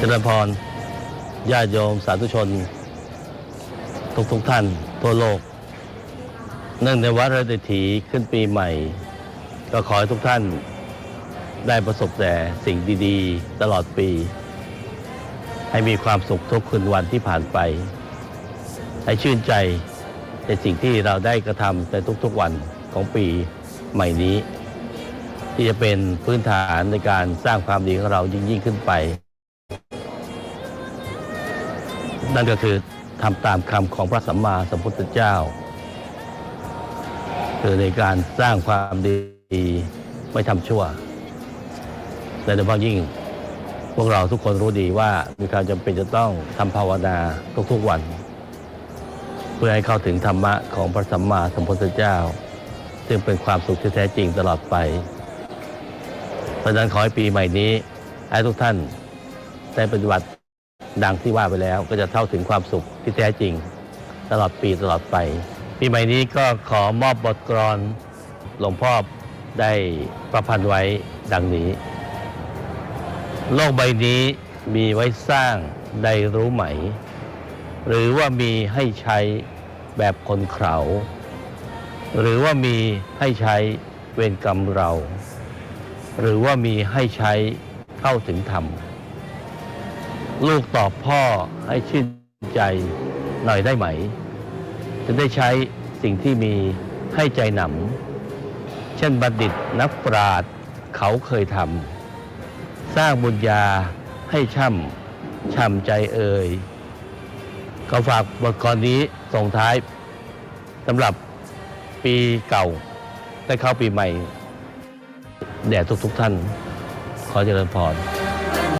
เจริญพรญาติโยมสาธุชน ทุกทุกๆท่าน ทั่วโลก เนื่องในวัดระดิถีขึ้นปีใหม่ ก็ขอให้ทุกท่านได้ประสบแต่สิ่งดี ๆ ตลอดปี ให้มีความสุขทุกคืนวันที่ผ่านไป ให้ชื่นใจในสิ่งที่เราได้กระทำในทุกๆวันของปีใหม่นี้ ที่จะเป็นพื้นฐานในการสร้างความดีของเรายิ่งยิ่งขึ้นไป นั่นก็คือทำตามคำของพระสัมมาสัมพุทธเจ้า คือในการสร้างความดีไม่ทำชั่วแต่โดยเฉพาะยิ่งพวกเราทุกคนรู้ดีว่ามีความจำเป็นจะต้องทำภาวนาทุกๆวัน เพื่อให้เข้าถึงธรรมะของพระสัมมาสัมพุทธเจ้า ซึ่งเป็นความสุขที่แท้จริงตลอดไป เพราะฉะนั้นขอให้ปีใหม่นี้ให้ทุกท่านได้ปฏิบัติ ดังที่ว่าไปแล้วก็จะเท่าถึงความสุขที่แท้จริง ตลอดปีตลอดไป ปีใหม่นี้ก็ขอมอบบทกลอนหลวงพ่อได้ประพันธ์ไว้ดังนี้ โลกใบนี้มีไว้สร้างได้รู้ไหม หรือว่ามีให้ใช้แบบคนเขาหรือว่ามีให้ใช้เวรกรรมเรา หรือว่ามีให้ใช้เข้าถึงธรรม ลูกตอบพ่อให้ชื่นใจหน่อยได้ไหม จะได้ใช้สิ่งที่มีให้ใจหนำเช่นบัณฑิตนักปราชญ์เขาเคยทำสร้างบุญญาให้ช่ำช่ำใจเอ่ยก็ฝากบทกรนี้ส่งท้ายสำหรับปีเก่าได้เข้าปีใหม่ แด่ทุกๆท่าน ขอเจริญพร